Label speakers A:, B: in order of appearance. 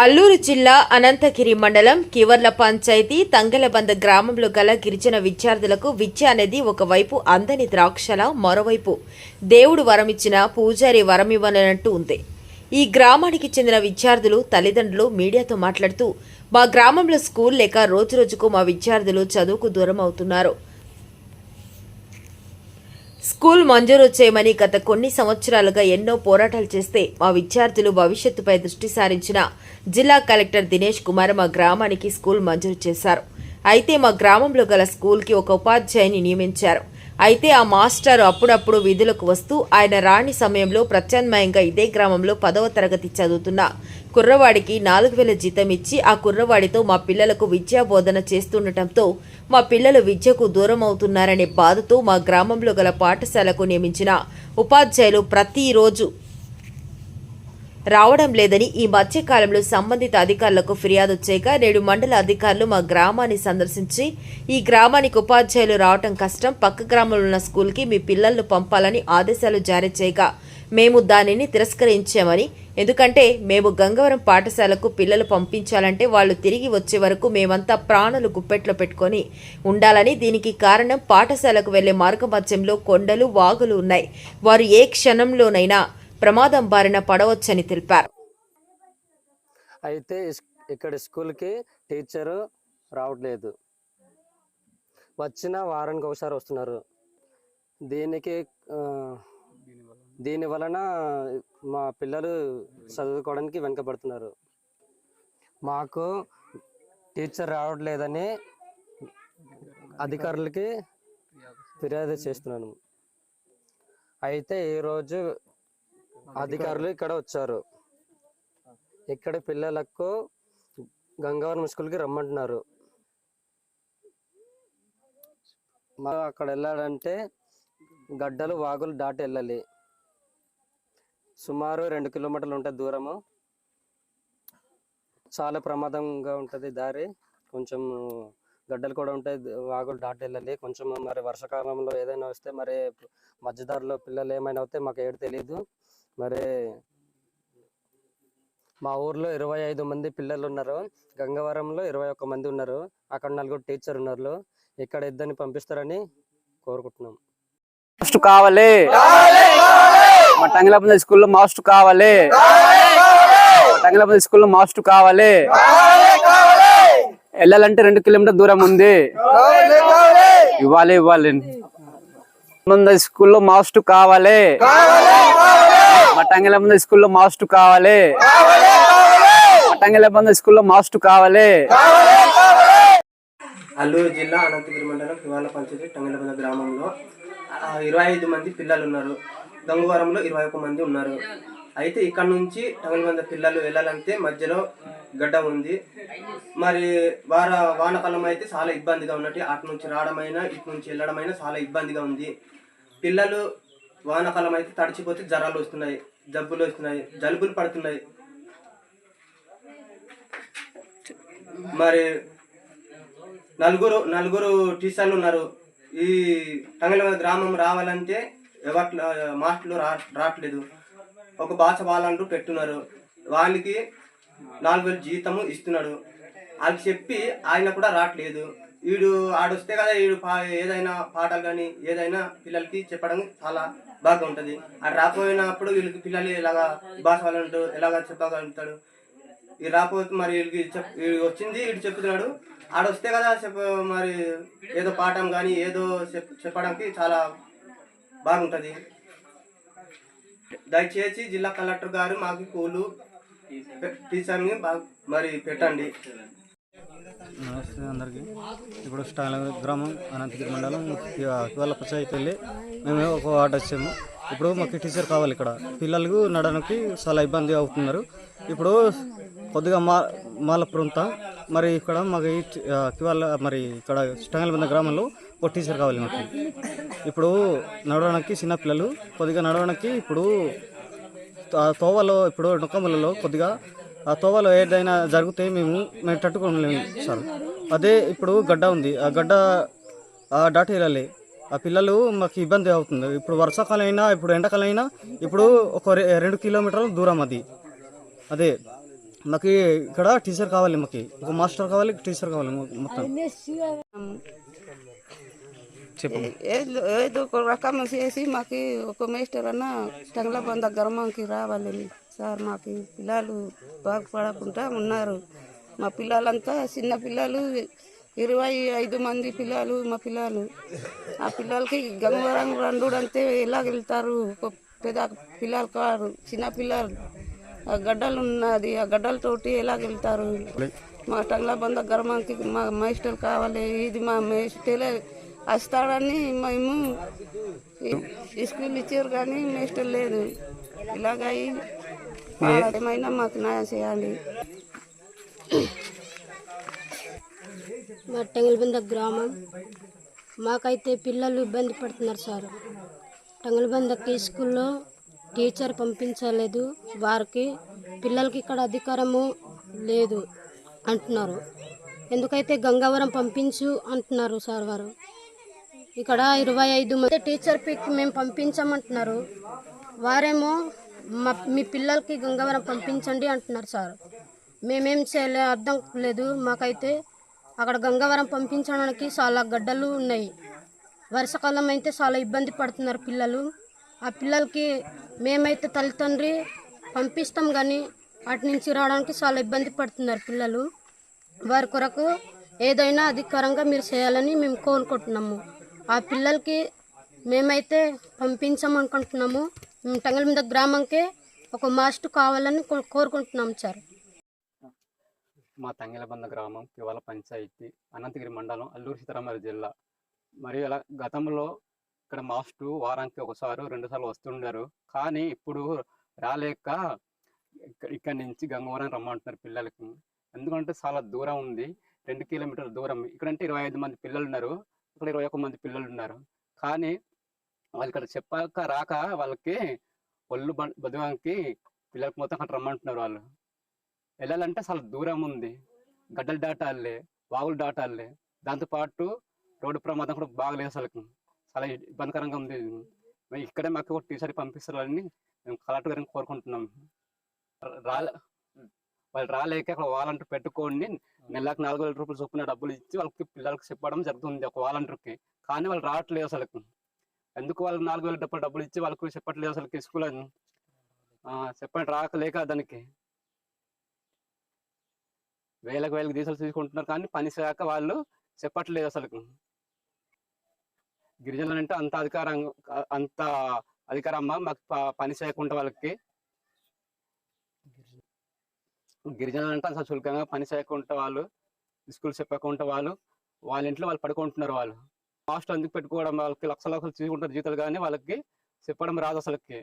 A: అల్లూరు జిల్లా అనంతగిరి మండలం కివర్ల పంచాయతీ తంగలబంద గ్రామంలో గల గిరిజన విద్యార్థులకు విద్య అనేది ఒకవైపు అందని ద్రాక్షల మరోవైపు. దేవుడు వరమిచ్చిన పూజారి వరమివ్వనట్టు ఉంది. ఈ గ్రామానికి చెందిన విద్యార్థులు తల్లిదండ్రులు మీడియాతో మాట్లాడుతూ మా గ్రామంలో స్కూల్ లేక రోజురోజుకు మా విద్యార్థులు చదువుకు దూరం అవుతున్నారు. స్కూల్ మంజూరు చేయమని గత కొన్ని సంవత్సరాలుగా ఎన్నో పోరాటాలు చేస్తే మా విద్యార్థులు భవిష్యత్తుపై దృష్టి సారించిన జిల్లా కలెక్టర్ దినేష్ కుమార్ మా గ్రామానికి స్కూల్ మంజూరు చేశారు. అయితే మా గ్రామంలో గల స్కూల్కి ఒక ఉపాధ్యాయుని నియమించారు. అయితే ఆ మాస్టర్ అప్పుడప్పుడు విధులకు వస్తూ ఆయన రాణి సమయంలో ప్రత్యామ్నాయంగా ఇదే గ్రామంలో పదవ తరగతి చదువుతున్న. కుర్రవాడికి నాలుగు వేల జీతం ఇచ్చి ఆ కుర్రవాడితో మా పిల్లలకు విద్యా బోధన చేస్తుండటంతో మా పిల్లలు విద్యకు దూరం అవుతున్నారనే బాధతో మా గ్రామంలో గల పాఠశాలకు నియమించిన. ఉపాధ్యాయులు ప్రతిరోజు రావడం లేదని ఈ మధ్యకాలంలో సంబంధిత అధికారులకు ఫిర్యాదు చేయగా నేడు మండల అధికారులు మా గ్రామాన్ని సందర్శించి ఈ గ్రామానికి ఉపాధ్యాయులు రావటం కష్టం పక్క గ్రామంలో ఉన్న స్కూల్కి మీ పిల్లలను పంపాలని ఆదేశాలు జారీ చేయగా మేము దానిని తిరస్కరించామని ఎందుకంటే మేము గంగవరం పాఠశాలకు పిల్లలు పంపించాలంటే వాళ్ళు తిరిగి వచ్చే వరకు మేమంతా ప్రాణులు గుప్పెట్లో పెట్టుకొని ఉండాలని దీనికి కారణం పాఠశాలకు వెళ్ళే మార్గమధ్యంలో కొండలు వాగులు ఉన్నాయి. వారు ఏ క్షణంలోనైనా ప్రమాదం బారిన పడవచ్చని తెలిపారు.
B: అయితే ఇక్కడ స్కూల్కి టీచరు రావట్లేదు. వచ్చిన వారానికి ఒకసారి వస్తున్నారు. దీనికి దీని వలన మా పిల్లలు చదువుకోవడానికి వెనకబడుతున్నారు. మాకు టీచర్ రావట్లేదని అధికారులకి ఫిర్యాదు చేస్తున్నాను. అయితే ఈరోజు అధికారులు ఇక్కడ వచ్చారు. ఇక్కడ పిల్లలకు గంగవరం స్కూల్కి రమ్మంటున్నారు. మా అక్కడ వెళ్ళాలంటే గడ్డలు వాగులు దాటి వెళ్ళాలి. సుమారు రెండు కిలోమీటర్లు ఉంటుంది దూరము. చాలా ప్రమాదంగా ఉంటుంది దారి. కొంచెం గడ్డలు కూడా ఉంటాయి వాగులు దాటి వెళ్ళాలి. కొంచెం మరి వర్షాకాలంలో ఏదైనా వస్తే మరి మధ్యదారిలో పిల్లలు ఏమైనా వస్తే మాకు ఏడు తెలియదు మరి మా ఊర్లో ఇరవై ఐదు మంది పిల్లలు ఉన్నారు గంగవరంలో ఇరవై ఒక్క మంది ఉన్నారు. అక్కడ నలుగురు టీచర్ ఉన్నారు. ఇక్కడ ఇద్దరిని పంపిస్తారని కోరుకుంటున్నాం.
C: మాస్టర్ కావాలి. మా టంగలపల్లి స్కూల్లో మాస్టర్ కావాలి. మా టంగలపల్లి స్కూల్లో మాస్టర్ కావాలి. వెళ్ళాలంటే రెండు కిలోమీటర్ దూరం ఉంది. ఇవ్వాలి ఇవ్వాలి. మంది స్కూల్లో మాస్టర్ కావాలి మా బంద స్కూల్లో మాస్టర్ కావాలి. మా బంద స్కూల్లో మాస్టర్ కావాలి.
D: అల్లూరు జిల్లా అనంతగిరి మండలం కివాల పంచాయతీ టంగిలబంద గ్రామంలో ఇరవై ఐదు మంది పిల్లలు ఉన్నారు. దొంగవరంలో ఇరవై ఒక్క మంది ఉన్నారు. అయితే ఇక్కడ నుంచి టంగిలబంద పిల్లలు వెళ్ళాలంటే మధ్యలో గడ్డ ఉంది. మరి వార వానకాలం అయితే చాలా ఇబ్బందిగా ఉన్నట్టు అటు నుంచి రావడమైనా ఇటు నుంచి వెళ్ళడమైనా చాలా ఇబ్బందిగా ఉంది. పిల్లలు వానకాలం అయితే తడిచిపోతే జ్వరాలు వస్తున్నాయి జబ్బులు వస్తున్నాయి జలుబులు పడుతున్నాయి. మరి నలుగురు నలుగురు టీచర్లు ఉన్నారు. ఈ తంగళ గ్రామం రావాలంటే ఎవట్ల మాస్టర్లు రా రావట్లేదు. ఒక భాష వాళ్ళంటూ పెట్టున్నారు. వాళ్ళకి నాలుగు వేలు జీతము ఇస్తున్నాడు. వాళ్ళకి చెప్పి ఆయన కూడా రావట్లేదు. వీడు ఆడొస్తే కదా వీడు పా ఏదైనా పాటలు కానీ ఏదైనా పిల్లలకి చెప్పడం చాలా బాగా ఉంటుంది అది రాకపోయినప్పుడు వీళ్ళకి పిల్లలు ఇలాగా భాష వాళ్ళు ఎలాగ చెప్పగలుగుతాడు? ఈ రాకపోతే మరి వీళ్ళకి చెప్ వచ్చింది వీడు చెప్తున్నాడు. ఆడొస్తే కదా చెప్ప మరి ఏదో పాఠం కానీ ఏదో చెప్ చెప్పడానికి చాలా బాగుంటుంది. దయచేసి జిల్లా కలెక్టర్ గారు మాకు స్కూలు టీచర్ని బాగా మరి పెట్టండి.
E: నమస్తే అందరికీ. ఇప్పుడు స్టాల గ్రామం అనంతగిరి మండలం ఇవాళ పంచాయతీ వెళ్ళి మేము ఒక వార్డు వచ్చాము ఇప్పుడు మాకు టీచర్ కావాలి ఇక్కడ. పిల్లలకు నడడానికి చాలా ఇబ్బంది అవుతున్నారు. ఇప్పుడు కొద్దిగా మా మాలపురంత మరి ఇక్కడ మాకు ఇవాళ మరి ఇక్కడ స్టాంగల్బంద గ్రామంలో ఒక టీచర్ కావాలి మాకు. ఇప్పుడు నడవడానికి చిన్నపిల్లలు కొద్దిగా నడవడానికి ఇప్పుడు తోవలో ఇప్పుడు నొక్కములలో కొద్దిగా ఆ తోవలో ఏదైనా జరిగితే మేము మేము తట్టుకోలేము సార్. అదే ఇప్పుడు గడ్డ ఉంది. ఆ గడ్డ ఆ దాటి వెళ్ళాలి ఆ పిల్లలు మాకు ఇబ్బంది అవుతుంది. ఇప్పుడు వర్షాకాలం అయినా ఇప్పుడు ఎండాకాలం అయినా ఇప్పుడు ఒక రె- రెండు కిలోమీటర్ల దూరం అది. అదే మాకు ఇక్కడ టీచర్ కావాలి మాకు. ఒక మాస్టర్ కావాలి టీచర్ కావాలి మొత్తం. చెప్పండి.
F: ఏదో ఏదో ఒక రకం చేసి మాకు ఒక మేస్టర్ అన్న టంగ్ల బంద గ్రామంకి రావాలని సార్ మాకు పిల్లలు బాగుపడకుండా ఉన్నారు. మా పిల్లలంతా చిన్న పిల్లలు ఇరవై ఐదు మంది పిల్లలు మా పిల్లలు. ఆ పిల్లలకి గంగవరం రెండు అంటే ఎలా వెళ్తారు? పెద్ద పిల్లలు కారు చిన్న పిల్లలు. ఆ గడ్డలు ఉన్నది ఆ గడ్డలతోటి ఎలా వెళ్తారు? మా టంగ్లా బంద గ్రామానికి మా మేస్టర్ కావాలి ఇది మా మేస్టర్ వస్తాడని మేము స్కూల్ ఇచ్చారు కానీ మేస్టర్ లేదు. ఇలాగ ఏమైనా మాకు న్యాయం చేయాలి
G: మా టంగల్బంద గ్రామం. మాకైతే పిల్లలు ఇబ్బంది పడుతున్నారు సార్. టంగల్బందకి స్కూల్లో టీచర్ పంపించలేదు. వారికి పిల్లలకి ఇక్కడ అధికారము లేదు అంటున్నారు. ఎందుకైతే గంగవరం పంపించు అంటున్నారు సార్ వారు. ఇక్కడ ఇరవై ఐదు మంది టీచర్ పిక్ మేము పంపించమంటున్నారు. వారేమో మా మీ పిల్లలకి గంగవరం పంపించండి అంటున్నారు సార్. మేమేం చేయలే అర్థం లేదు మాకైతే. అక్కడ గంగవరం పంపించడానికి చాలా గడ్డలు ఉన్నాయి. వర్షాకాలం అయితే చాలా ఇబ్బంది పడుతున్నారు పిల్లలు. ఆ పిల్లలకి మేమైతే తల్లిదండ్రి పంపిస్తాం కానీ అటు నుంచి రావడానికి చాలా ఇబ్బంది పడుతున్నారు పిల్లలు. వారి కొరకు ఏదైనా అధికారంగా మీరు చేయాలని మేము కోరుకుంటున్నాము. ఆ పిల్లలకి మేమైతే పంపించమనుకుంటున్నాము మేము గ్రామంకే ఒక మాస్ట్ కావాలని కోరుకుంటున్నాం సార్.
C: మా తంగెలబంద గ్రామం పివల పంచాయతీ అనంతగిరి మండలం అల్లూరు సీతారామరాజు జిల్లా. మరియు అలా గతంలో ఇక్కడ మాస్టు వారానికి ఒకసారి రెండుసార్లు వస్తుండారు. కానీ ఇప్పుడు రాలేక ఇక్కడ నుంచి గంగవరం రమ్మంటున్నారు పిల్లలకి. ఎందుకంటే చాలా దూరం ఉంది. రెండు కిలోమీటర్ల దూరం. ఇక్కడంటే ఇరవై ఐదు మంది పిల్లలు ఉన్నారు ఇక్కడ ఇరవై ఒక్క మంది పిల్లలు ఉన్నారు కానీ వాళ్ళు ఇక్కడ చెప్పాక రాక వాళ్ళకి ఒళ్ళు బ- బదువానికి పిల్లలకి మొత్తం అక్కడ రమ్మంటున్నారు వాళ్ళు. వెళ్ళాలంటే చాలా దూరం ఉంది. గడ్డలు దాటాలే వాగులు దాటాలే. దాంతోపాటు రోడ్డు ప్రమాదం కూడా బాగలేదు అసలు చాలా ఇబ్బందికరంగా ఉంది. ఇక్కడే మాకు ఒక టీచర్ పంపిస్తారని మేము కలెక్టర్ గారిని కోరుకుంటున్నాం. రాలే వాళ్ళు రాలేక అక్కడ వాలంటీర్ పెట్టుకోండి నెలకు నాలుగు వేల రూపాయలు చొప్పున డబ్బులు ఇచ్చి వాళ్ళకి పిల్లలకి చెప్పడం జరుగుతుంది ఒక వాలంటీర్కి కానీ వాళ్ళు రావట్లేదు అసలు ఎందుకు వాళ్ళకి నాలుగు వేల డబ్బులు డబ్బులు ఇచ్చి వాళ్ళకి చెప్పట్లేదు అసలు స్కూల్ అని? చెప్పండి రాకలేక దానికి. వేలకు వేలకు డీజిల్ తీసుకుంటున్నారు కానీ పని శాఖ వాళ్ళు చెప్పట్లేదు అసలు గిరిజనులు అంటే అంత అధికారం అంత అధికారమ్మా మాకు పని చేయకుండా వాళ్ళకి. గిరిజనులు అంటే అసలు చులకంగా పని చేయకుండా వాళ్ళు స్కూల్ చెప్పకుండా వాళ్ళు వాళ్ళ ఇంట్లో వాళ్ళు పడుకుంటున్నారు వాళ్ళు. హాస్టల్ అందుకు పెట్టుకోవడం వాళ్ళకి లక్ష లక్షలు తీసుకుంటారు జీతాలు కానీ వాళ్ళకి చెప్పడం రాదు అసలుకి.